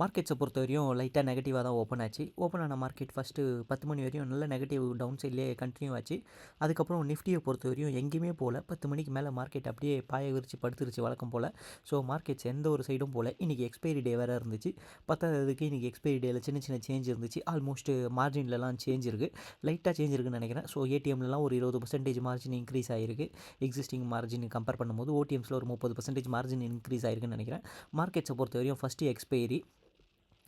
மார்க்கெட்ஸை பொறுத்த வரையும் லைட்டாக நெகட்டிவாக தான் ஓப்பன் ஆச்சு. ஓப்பன் ஆன மார்க்கெட் ஃபஸ்ட்டு பத்து மணி வரையும் நல்ல நெகட்டிவ் டவுன் சைட்லேயே கண்டினியூ ஆச்சு. அதுக்கப்புறம் நிஃப்டியை பொறுத்த வரையும் எங்கேயுமே போகல. பத்து மணிக்கு மேலே மார்க்கெட் அப்படியே பாய விரிச்சு படுத்துருச்சு வழக்கம் போல். ஸோ மார்க்கெட்ஸ் எந்த ஒரு சைடும் போல் இன்றைக்கி எக்ஸ்பைரி டே வேறு இருந்துச்சு. பத்தாததுக்கு இன்றைக்கி எக்ஸ்பைரி டேயில் சின்ன சின்ன சேஞ்ச் இருந்துச்சு. ஆல்மோஸ்ட் மார்ஜின்லலாம் சேஞ்ச் இருக்குது லைட்டாக சேஞ்ச் இருக்குன்னு நினைக்கிறேன். ஸோ ஏடிஎம்லலாம் ஒரு இருபது பர்சன்டேஜ் மார்ஜின் இன்க்ரீஸ் ஆகிருக்கு எக்ஸிஸ்டிங் மார்ஜின் கம்பேர் பண்ணும்போது ஓடிஎம்ஸில் ஒரு முப்பது பர்சன்டேஜ் மார்ஜின் இன்க்ரீஸ் ஆயிருக்குன்னு நினைக்கிறேன். மார்க்கெட்ஸை பொறுத்த வரையும் ஃபஸ்ட்டு எக்ஸ்பைரி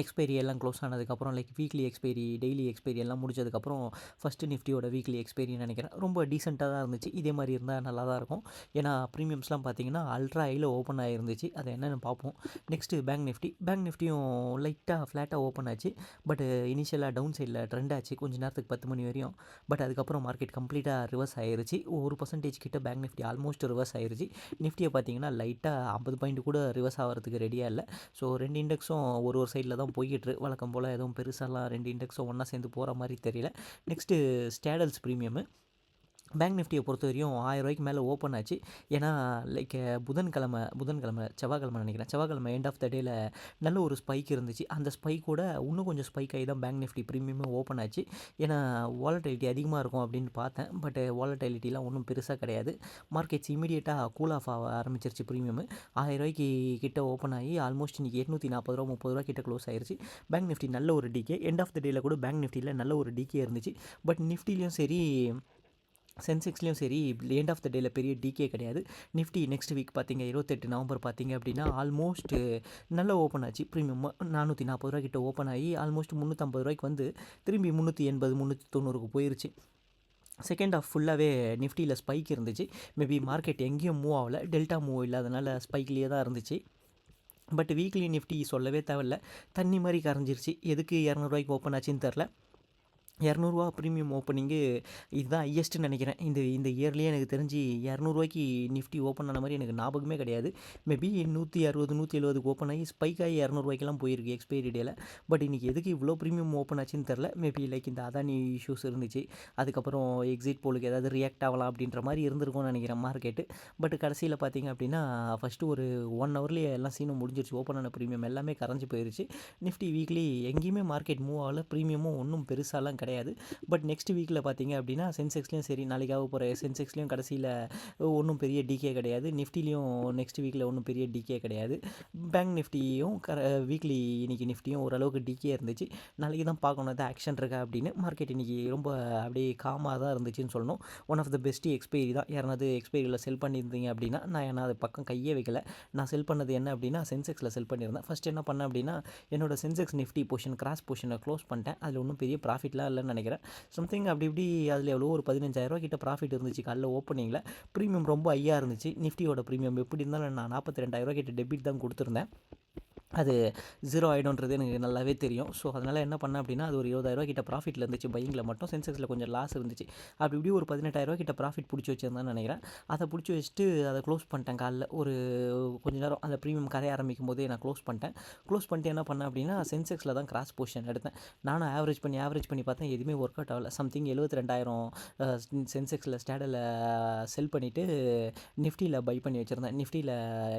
எக்ஸ்பைரி எல்லாம் க்ளோஸ் ஆனதுக்கப்புறம் like weekly expiry daily expiry எல்லாம் முடிச்சதுக்கப்புறம் ஃபஸ்ட்டு நிஃப்டியோட வீக்லி எக்ஸ்பைரின்னு நினைக்கிறேன். ரொம்ப டீசெண்டாக தான் இருந்துச்சு. இதே மாதிரி இருந்தால் நல்லா தான் இருக்கும். ஏன்னா ப்ரீமியம்ஸ்லாம் பார்த்தீங்கன்னா அல்ட்ரா ஐயில் ஓப்பன் ஆகிருந்துச்சு அதை என்னென்னு பார்ப்போம் நெக்ஸ்ட்டு பேங்க் நிஃப்டி பேங்க் நிஃப்டியும் லைட்டாக ஃப்ளாட்டாக ஓப்பன் ஆச்சு. பட் இனிஷியலாக டவுன் சைடில் ட்ரெண்ட் ஆச்சு. கொஞ்சம் நேரத்துக்கு பத்து மணி வரையும். பட் அதுக்கப்புறம் மார்க்கெட் கம்ப்ளீட்டாக ரிவர்ஸ் ஆயிருச்சு. ஒரு பர்சன்டேஜ் கிட்ட பேங்க் நிஃப்டி ஆல்மோஸ்ட் ரிவர்ஸ் ஆயிருச்சு. நிஃப்டியை பார்த்தீங்கன்னா லைட்டாக ஐம்பது பாயிண்ட் கூட ரிவர்ஸ் ஆகிறதுக்கு ரெடியாக இல்லை. ஸோ ரெண்டு இண்டெக்ஸும் ஒரு ஒரு சைடில் தான் போய்கிட்டு வழக்கம் போல் எதுவும் பெருசாலாம் ரெண்டு இண்டெக்ஸும் ஒன்றா சேர்ந்து போகிற மாதிரி தெரியல. நெக்ஸ்ட்டு ஸ்டேடல்ஸ் ப்ரீமியமு பேங்க் நிஃப்டியை பொறுத்த வரையும் ஆயிரம் ரூபாய்க்கு மேலே ஓப்பன் ஆச்சு. ஏன்னா லைக் புதன்கிழமை புதன்கிழமை செவ்வாய்க்கிழமை நினைக்கிறேன். செவ்வாய்க்கிழமை எண்ட் ஆஃப் த டேயில் நல்ல ஒரு ஸ்பைக் இருந்துச்சு. அந்த ஸ்பைக்கோட இன்னும் கொஞ்சம் ஸ்பைக் ஆகி தான் பேங்க் நிஃப்டி ப்ரீமியமே ஓப்பன் ஆச்சு. ஏன்னா வாலட்டிலிட்டி அதிகமாக இருக்கும் அப்படின்னு பார்த்தேன். பட் வாலட்டிலிட்டிலாம் ஒன்றும் பெருசாக கிடையாது. மார்க்கெட்ஸ் இமீடியட்டாக கூல் ஆஃப் ஆக ஆரம்பிச்சிருச்சு ப்ரீமியம் ஆயிரம் ரூபாய்க்கு கிட்ட ஓப்பன் ஆகி ஆல்மோஸ்ட் இன்றைக்கி எட்நூற்றி நாற்பது ரூபா முப்பது ரூபா கிட்ட க்ளோஸ் ஆயிருச்சு. பேங்க் நிஃப்டி நல்ல ஒரு டிகே எண்ட் ஆஃப் த டேயில் கூட பேங்க் நிஃப்டியில் நல்ல ஒரு டிகே இருந்துச்சு. பட் நிஃப்டிலையும் சரி சென்செக்ஸ்லேயும் சரி எண்ட் ஆஃப் த டேயில் பெரிய டிகே கிடையாது. நிஃப்டி நெக்ஸ்ட் வீக் பார்த்திங்க இருபத்தெட்டு நவம்பர் பார்த்திங்க அப்படின்னா ஆல்மோஸ்ட் நல்ல ஓப்பன் ஆச்சு. ப்ரீமியம் நானூற்றி நாற்பது ரூபா கிட்ட ஓப்பன் ஆகி ஆல்மோஸ்ட் முந்நூற்றம்பது ரூபாய்க்கு வந்து திரும்பி முந்நூற்றி எண்பது முந்நூற்றி தொண்ணூறுக்கு போயிருச்சு. செகண்ட் ஆஃப் ஃபுல்லாகவே நிஃப்டியில் ஸ்பைக் இருந்துச்சு. மேபி மார்க்கெட் எங்கேயும் மூவ் ஆகலை. டெல்டா மூவ் இல்லாதனால ஸ்பைக்லேயே தான் இருந்துச்சு. பட் வீக்லி நிஃப்டி சொல்லவே தேவையில்ல. தண்ணி மாதிரி கரைஞ்சிருச்சு. எதுக்கு இரநூறுவாய்க்கு ஓப்பன் ஆச்சுன்னு தெரில. இரநூறுவா ப்ரீமியம் ஓப்பனிங்கு இதுதான் ஹையஸ்ட்டுன்னு நினைக்கிறேன். இந்த இந்த இயர்லேயே எனக்கு தெரிஞ்சு இரநூறுவாய்க்கு நிஃப்டி ஓப்பன் ஆன மாதிரி எனக்கு ஞாபகமே கிடையாது. மேபி நூற்றி அறுபது நூற்றி எழுபதுக்கு ஓப்பன் ஆகி ஸ்பைக் ஆகி இரநூறுவாய்க்கெல்லாம் போயிருக்கு எக்ஸ்பைரி டேயில் பட் இன்றைக்கி எதுக்கு இவ்வளோ ப்ரீமியம் ஓப்பன் ஆச்சுன்னு தெரில மேபி லைக் இந்த அதானி இஷ்யூஸ் இருந்துச்சு. அதுக்கப்புறம் எக்ஸிட் போலுக்கு ஏதாவது ரியாக்ட் ஆகலாம் அப்படின்ற மாதிரி இருந்திருக்கும்னு நினைக்கிறேன் மார்க்கெட்டு பட் கடைசியில் பார்த்தீங்க அப்படின்னா ஃபஸ்ட்டு ஒரு ஒன் ஹவர்லேயே எல்லாம் சீனும் முடிஞ்சிருச்சு. ஓப்பன் ஆன ப்ரீமியம் எல்லாமே கரைஞ்சி போயிருச்சு. நிஃப்டி வீக்லி எங்கேயுமே மார்க்கெட் மூவ் ஆகல. ப்ரீமியமும் ஒன்றும் பெருசாலாம் கிடையாது. பட் நெக்ஸ்ட் வீக்கில் பார்த்தீங்க அப்படின்னா சென்செக்ஸ்லேயும் சரி நாளைக்காக போகிற சென்செக்ஸ்லேயும் கடைசியில் ஒன்றும் பெரிய டிகே கிடையாது. நிஃப்டிலையும் நெக்ஸ்ட் வீக்கில் ஒன்றும் பெரிய டிகே கிடையாது. பேங்க் நிஃப்டியும் கர வீக்லி இன்றைக்கி நிஃப்டியும் ஓரளவுக்கு டிகே இருந்துச்சு. நாளைக்கு தான் பார்க்கணும் எதாவது ஆக்ஷன் இருக்கா அப்படின்னு. மார்க்கெட் இன்றைக்கி ரொம்ப அப்படியே காமாக தான் இருந்துச்சுன்னு சொல்லணும். One of the best expiry தான். யாராவது எக்ஸ்பைரியில் செல் பண்ணியிருந்தீங்க அப்படின்னா நான் என்ன அது பக்கம் கையே வைக்கல. நான் செல் பண்ணது என்ன அப்படின்னா சென்செக்ஸில் செல் பண்ணியிருந்தேன். ஃபஸ்ட் என்ன பண்ணேன் அப்படின்னா என்னோட சென்செக்ஸ் நிஃப்டி பொசிஷன் கிராஸ் போர்ஷனை க்ளோஸ் பண்ணிட்டேன். அதில் ஒன்றும் பெரிய ப்ராஃபிட்லாம் இல்லைன்னு நினைக்கிறேன். சம்திங் அப்படி இப்படி அதில் எவ்வளோ ஒரு பதினஞ்சாயிரரூவா கிட்ட ப்ராஃபிட் இருந்துச்சு. காலைல ஓப்பனிங்கில் ப்ரீமியம் ரொம்ப ஹையாக இருந்துச்சு. நிஃப்டியோட ப்ரீமியம் எப்படி இருந்தாலும் நான் நாற்பத்தி ரெண்டாயிரரூவா கிட்ட டெபிட் தான் கொடுத்துருந்தேன். அது ஜீரோ ஆகிடும்ன்றது எனக்கு நல்லாவே தெரியும். ஸோ அதனால் என்ன பண்ணேன் அப்படின்னா அது ஒரு இருபதாயிரரூவா கிட்ட ப்ராஃபிட்டில் இருந்துச்சு. பையிங்கில் மட்டும் சென்செக்ஸில் கொஞ்சம் லாஸ் இருந்துச்சு. அப்படி இப்படி ஒரு பதினெட்டாயிரரூவா கிட்ட ப்ராஃபிட் பிடிச்சி வச்சிருந்தேன்னு நினைக்கிறேன். அதை பிடிச்சி வச்சுட்டு அதை க்ளோஸ் பண்ணிட்டேன் காலைல. ஒரு கொஞ்ச நேரம் அந்த ப்ரீமியம் கரைய ஆரம்பிக்கும் போதே நான் க்ளோஸ் பண்ணிட்டேன். க்ளோஸ் பண்ணிட்டு என்ன பண்ணேன் அப்படின்னா சென்செக்ஸில் தான் கிராஸ் பொசிஷன் எடுத்தேன். நானும் ஆவரேஜ் பண்ணி ஆவரேஜ் பண்ணி பார்த்தேன் எதுவுமே ஒர்க் அவுட் ஆகல. சம்திங் எழுபத்தி ரெண்டாயிரம் சென்செக்ஸில் ஸ்டேடில் செல் பண்ணிவிட்டு நிஃப்டியில் பை பண்ணி வச்சுருந்தேன். நிஃப்டியில்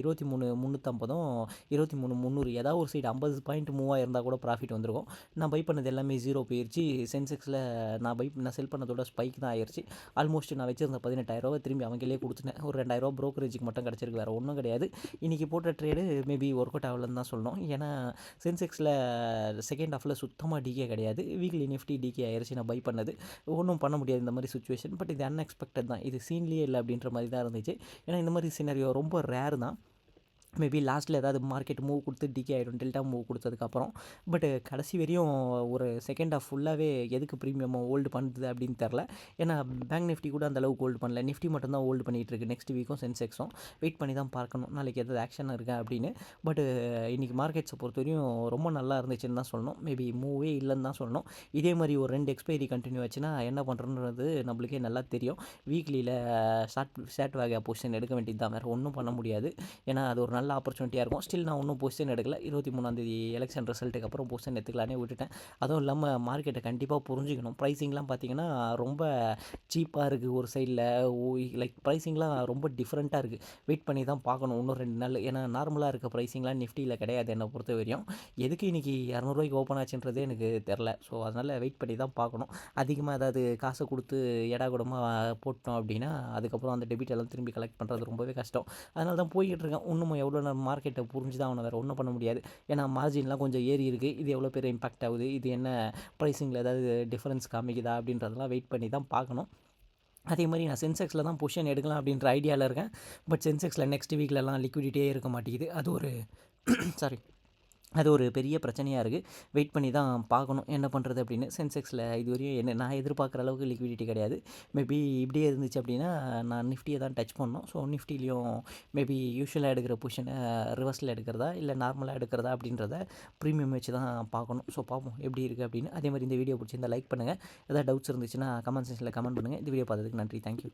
இருபத்தி மூணு முந்நூற்றம்பதும் இருபத்தி மூணு முந்நூறு ஏதாவது ஒரு சைடு ஐம்பது பாயிண்ட் மூவாக இருந்தால் கூட ப்ராஃபிட் வந்திருக்கும். நான் பை பண்ணது எல்லாமே ஜீரோ போயிடுச்சு சென்செக்ஸில் நான் பை நான் செல் பண்ணதோட ஸ்பைக் தான் ஆயிடுச்சு ஆல்மோஸ்ட் நான் வச்சிருந்த பதினெட்டாயிரரூவா திரும்பி அவங்களே கொடுத்துட்டேன். ஒரு ரெண்டாயிரரூவா ப்ரோக்கரேஜுக்கு மட்டும் கிடச்சிருக்கு வேறு ஒன்றும் கிடையாது. இன்றைக்கி போட்ட ட்ரேடு மேபி ஒர்க் அவுட் ஆகலன்னு தான் சொல்லணும். ஏன்னா சென்செக்ஸில் செகண்ட் ஹாஃபில் சுத்தமாக டிகே கிடையாது. வீக்லி நிஃப்டி டிகே ஆயிடுச்சு நான் பை பண்ணது. ஒன்றும் பண்ண முடியாது இந்த மாதிரி சுச்சுவேஷன் பட் இது அன்எக்ஸ்பெக்டட் தான். இது சீன்லேயே இல்லை அப்படின்ற மாதிரி தான் இருந்துச்சு. ஏன்னா இந்த மாதிரி சினரியோ ரொம்ப ரேர் தான். மேபி லாஸ்ட்டில் ஏதாவது மார்க்கெட் மூவ் கொடுத்து டிகே ஆகிடும் டெல்டா மூவ் கொடுத்ததுக்கப்புறம். பட் கடைசி வரையும் ஒரு செகண்ட் ஆஃப் ஃபுல்லாகவே எதுக்கு ப்ரீமியம் ஹோல்டு பண்ணுது அப்படின்னு தெரில ஏன்னா பேங்க் நிஃப்டி கூட அந்த அளவுக்கு ஹோல்டு பண்ணல. நிஃப்டி மட்டும் தான் ஹோல்டு பண்ணிகிட்டு இருக்கு. நெக்ஸ்ட் வீக்கும் சென்செக்ஸும் வெயிட் பண்ணி தான் பார்க்கணும். நாளைக்கு எதாவது ஆக்ஷன் இருக்கா அப்படின்னு. பட் இன்றைக்கி மார்க்கெட்ஸை பொறுத்த வரையும் ரொம்ப நல்லா இருந்துச்சுன்னு தான் சொல்லணும். மேபி மூவே இல்லைன்னு தான் சொல்லணும். இதே மாதிரி ஒரு ரெண்டு எக்ஸ்பைரி கண்டினியூ ஆச்சுன்னா என்ன பண்ணுறோன்றது நம்மளுக்கே நல்லா தெரியும். வீக்லியில் ஷார்ட் ஷார்ட் வேக பொசிஷன் எடுக்க வேண்டியது தான். வேறு ஒன்றும் பண்ண முடியாது. ஏன்னா அது ஒரு நல்ல நல்ல ஆப்பர்ச்சுனிட்டியாக இருக்கும். ஸ்டில் நான் இன்னும் பொசிஷன் எடுக்கல. இருபத்தி மூணாந்தேதி எலெக்ஷன் ரிசல்ட்டுக்கு அப்புறம் பொசிஷன் எடுத்துக்கலானே விட்டுட்டேன். அதுவும் இல்லாமல் மார்க்கெட்டை கண்டிப்பாக புரிஞ்சுக்கணும். ப்ரைஸிங்லாம் பார்த்தீங்கன்னா ரொம்ப சீப்பாக இருக்குது ஒரு சைடில் லைக் ப்ரைஸிங்லாம் ரொம்ப டிஃப்ரெண்ட்டாக இருக்குது வெயிட் பண்ணி தான் பார்க்கணும் இன்னும் ரெண்டு நாள். ஏன்னா நார்மலாக இருக்க ப்ரைஸிங்லாம் நிஃப்டியில் கிடையாது என்னை பொறுத்த வரையும் எதுக்கு இன்றைக்கி இரநூறுவாய்க்கு ஓப்பன் ஆச்சுன்றதே எனக்கு தெரில ஸோ அதனால் வெயிட் பண்ணி தான் பார்க்கணும். அதிகமாக ஏதாவது காசை கொடுத்து எடா கூடமாக போட்டோம் அப்படின்னா அதுக்கப்புறம் அந்த டெபிட் எல்லாம் திரும்பி கலெக்ட் பண்ணுறது ரொம்பவே கஷ்டம். அதனால தான் போய்கிட்டு இருக்கேன். இன்னும் எவ்வளோ நேரம் மார்க்கெட்டை புரிஞ்சு தான் அவனை வேறு ஒன்றும் பண்ண முடியாது. ஏன்னா மார்ஜின்லாம் கொஞ்சம் ஏறி இருக்குது இது எவ்வளோ பேர் இம்பாக்ட் ஆகுது? இது என்ன ப்ரைஸிங்கில் ஏதாவது டிஃப்ரென்ஸ் காமிக்குதா? அப்படின்றதெல்லாம் வெயிட் பண்ணி தான் பார்க்கணும். அதே மாதிரி நான் சென்செக்ஸில் தான் பொசிஷன் எடுக்கலாம் அப்படின்ற ஐடியாவில் இருக்கேன். பட் சென்செக்ஸில் நெக்ஸ்ட் வீக்லலாம் லிக்விடிட்டியே இருக்க மாட்டேங்குது. அது ஒரு சாரி அது ஒரு பெரிய பிரச்சனையாக இருக்குது வெயிட் பண்ணி தான் பார்க்கணும். என்ன பண்ணுறது அப்படின்னு சென்செக்ஸில் இதுவரையும் என்ன நான் எதிர்பார்க்குற அளவுக்கு லிக்விடிட்டி கிடையாது. மேபி இப்படியே இருந்துச்சு அப்படின்னா நான் நிஃப்டியை தான் டச் பண்ணோம் ஸோ நிஃப்டிலையும் மேபி யூஸ்வலாக எடுக்கிற பொசிஷனை ரிவர்ஸில் எடுக்கிறதா இல்லை நார்மலாக எடுக்கிறதா அப்படின்றத ப்ரீமியம் வச்சு தான் பார்க்கணும். ஸோ பார்ப்போம் எப்படி இருக்குது அப்படின்னு. அதே மாதிரி இந்த வீடியோ பிடிச்சிருந்தா லைக் பண்ணுங்கள் ஏதாவது டவுட்ஸ் இருந்துச்சுன்னா கமெண்ட் செக்ஷனில் கமெண்ட் பண்ணுங்கள் இந்த வீடியோ பார்த்ததுக்கு நன்றி. தேங்க்யூ